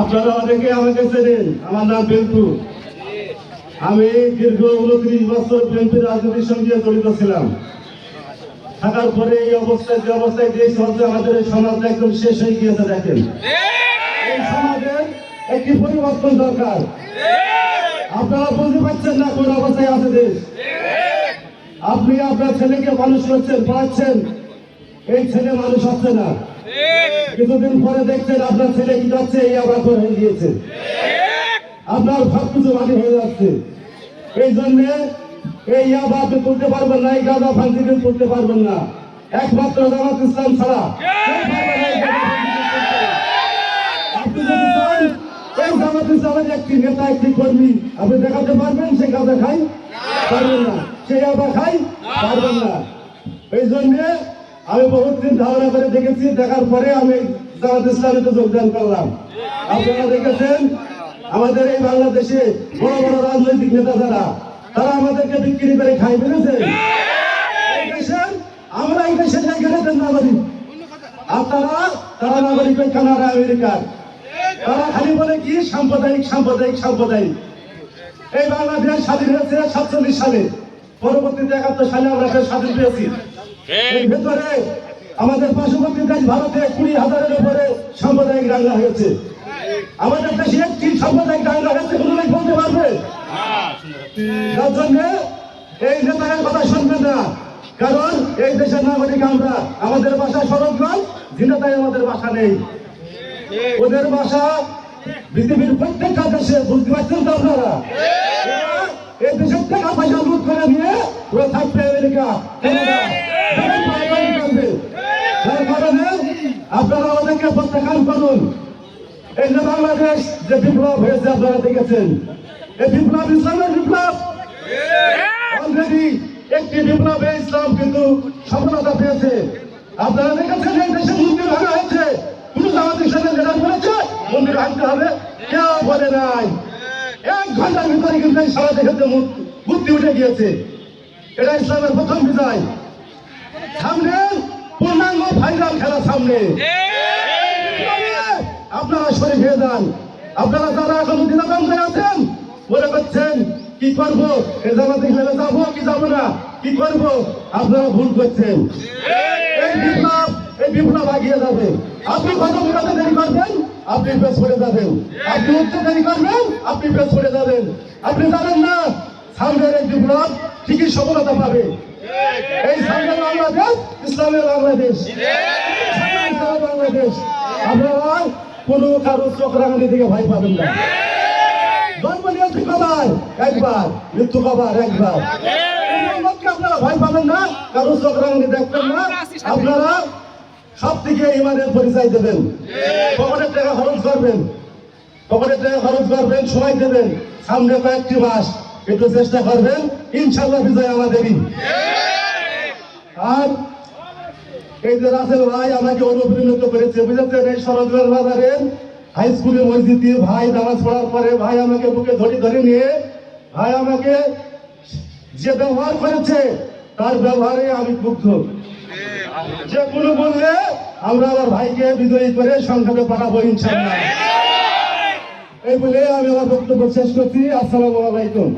আপনারা অনেকে আমাকে চেনেন। আমার নাম বেলটু আমি দীর্ঘ উনত্রিশ বছর বিএনপি রাজনীতির সঙ্গে জড়িত ছিলাম। থাকার পরে এই অবস্থায় যে অবস্থায় দেশ চলছে আমাদের এই সমাজটা একদম শেষ হয়ে গিয়েছে, দেখেন। এই সমাজের একটি পরিবর্তন দরকার। আপনারা বুঝতে পারছেন না কোন অবস্থায় আছে দেশ? আপনি আপনার ছেলেকে মানুষ করছেন পড়াচ্ছেন এই ছেলে মানুষ হচ্ছে না। কিছুদিন পরে দেখছেন আপনার ছেলে কি যাচ্ছে এই আবার হয়ে গিয়েছে। আপনার সব কিছু মাটি হয়ে যাচ্ছে। এই জন্যে এই ইয়াবা আপনি তুলতে পারবেন না এই গাঁদা ফান্সিকে তুলতে পারবেন না। একমাত্র জামাত ইসলাম ছাড়া। আপনি যদি চান, এই জামাত ইসলামের একটি নেতা একটি কর্মী আপনি দেখাতে পারবেন সে গাঁদা খাই পারবেন না। সে ইয়াবা খাই পারবেন না। এই জন্য আমি বহুত দিন ধারণা করে দেখেছি, দেখার পরে আমি জামাত যোগদান করলাম। আপনারা দেখেছেন, আমাদের এই বাংলাদেশে বড় বড় রাজনৈতিক নেতা যারা, তারা আমাদেরকে বিক্রি করে খাই ফেলেছে। আমরা এই দেশের জায়গাটা নাগরিক। আর তারা তারা নাগরিক কানাডা আমেরিকার তারা খালি বলে কি? সাম্প্রদায়িক সাম্প্রদায়িক সাম্প্রদায়িক। এই বাংলাদেশ স্বাধীন হয়েছে সাতচল্লিশ সালে। পরবর্তীতে একাত্তর সালে আমরা স্বাধীন পেয়েছি। এর ভেতরে আমাদের পার্শ্ববর্তী দেশ ভারতে কুড়ি হাজারের উপরে সাম্প্রদায়িক দাঙ্গা হয়েছে। আমাদের দেশে একটি সাম্প্রদায়িক দাঙ্গা হয়েছে কোনো লোক বলতে পারবে? যার জন্য এই নেতাদের কথা শুনবেন না। কারণ এই দেশের নাগরিক আমরা। আমাদের বাসা সড়কগঞ্জ জিনাতায় আমাদের বাসা নেই। ওদের বাসা পৃথিবীর প্রত্যেকটা দেশে বুঝতে পারছেন তো আপনারা? এই দেশের টাকা পয়সা লুট করে নিয়ে ওরা থাকবে আমেরিকা কানাডা, সবাই পায়রামি করবে। যার কারণে আপনারা ওদেরকে প্রত্যাখ্যান করুন। এই যে বাংলাদেশ যে বিপ্লব হয়েছে, আপনারা দেখেছেন। এই বিপ্লব ইসলামের বিপ্লব। অলরেডি একটি বিপ্লবে ইসলাম কিন্তু সফলতা পেয়েছে। আপনারা দেখেছেন, এই দেশে মন্দির ভাঙা হয়েছে। কোন জামাত ইসলামের লিডার বলেছে মন্দির ভাঙতে হবে। কেউ বলে নাই। এক ঘণ্টার ভিতরে কিন্তু সারা দেশের বুদ্ধি উঠে গিয়েছে। এটা ইসলামের প্রথম বিজয়। পূর্ণাঙ্গ খেলা সামনে। আপনারা শরীর হয়ে যান। আপনারা যারা এখন দিনাকান্তে আছেন, মনে করছেন, কি করব? এ খেলে যাব কি যাব না? কি করব? আপনারা ভুল করছেন। এই বিপ্লব এই বিপ্লব আগিয়ে যাবে। আপনি কত বিপদে দেরি করবেন? আপনি পেছ পড়ে যাবেন। আপনি উঠতে দেরি করবেন? আপনি পেছ পড়ে যাবেন। আপনি জানেন না, সামনের এই বিপ্লব ঠিকই সফলতা পাবে। এই সামনের বাংলাদেশ ইসলামের বাংলাদেশ। বাংলাদেশ। আপনারা কোনো কারও চক্রাঙ্গি থেকে ভয় পাবেন না। জন্ম নিয়েছি কবার? একবার। মৃত্যু কবার? একবার। আপনারা পাবেন না কারও চক্রাঙ্গি দেখবেন না। আপনারা সব থেকে ইমানের পরিচয় দেবেন। পকেটের টাকা খরচ করবেন। পকেটের টাকা খরচ করবেন সময় দেবেন। সামনে কয়েকটি মাস একটু চেষ্টা করবেন। ইনশাল্লাহ বিজয় আমাদেরই। আর এই যে রাসেল ভাই, আমাকে অনুপ্রাণিত করেছে, বুঝেছেন? এই সরজগার বাজারের হাই স্কুলে মসজিদে ভাই নামাজ পড়ার পরে ভাই আমাকে বুকে ধরে ধরে নিয়ে ভাই আমাকে যে ব্যবহার করেছে, তার ব্যবহারে আমি মুগ্ধ। যে কোনো বললে আমরা আমার ভাইকে বিজয়ী করে সংসদে পাঠাবো ইনশাল্লাহ এই বলে আমি আমার বক্তব্য শেষ করছি। আসসালামু আলাইকুম।